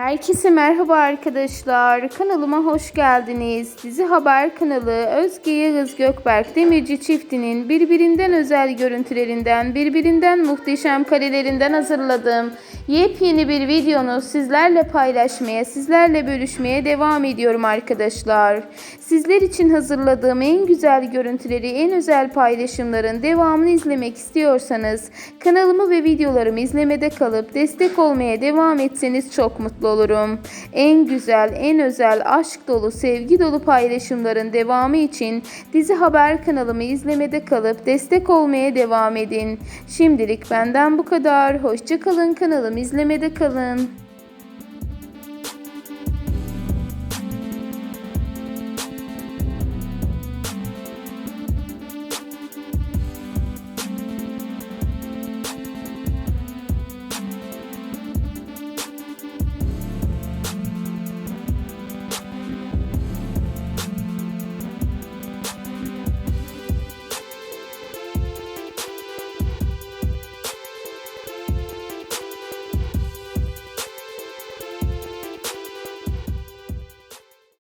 Herkese merhaba arkadaşlar. Kanalıma hoş geldiniz. Dizi Haber kanalı Özge Yağız Gökberk Demirci çiftinin birbirinden özel görüntülerinden, birbirinden muhteşem karelerinden hazırladığım yepyeni bir videonu sizlerle paylaşmaya, sizlerle bölüşmeye devam ediyorum arkadaşlar. Sizler için hazırladığım en güzel görüntüleri, en özel paylaşımların devamını izlemek istiyorsanız kanalımı ve videolarımı izlemede kalıp destek olmaya devam etseniz çok mutlu olurum. En güzel, en özel, aşk dolu, sevgi dolu paylaşımların devamı için dizi haber kanalımı izlemede kalıp destek olmaya devam edin. Şimdilik benden bu kadar. Hoşçakalın kanalımı izlemede kalın.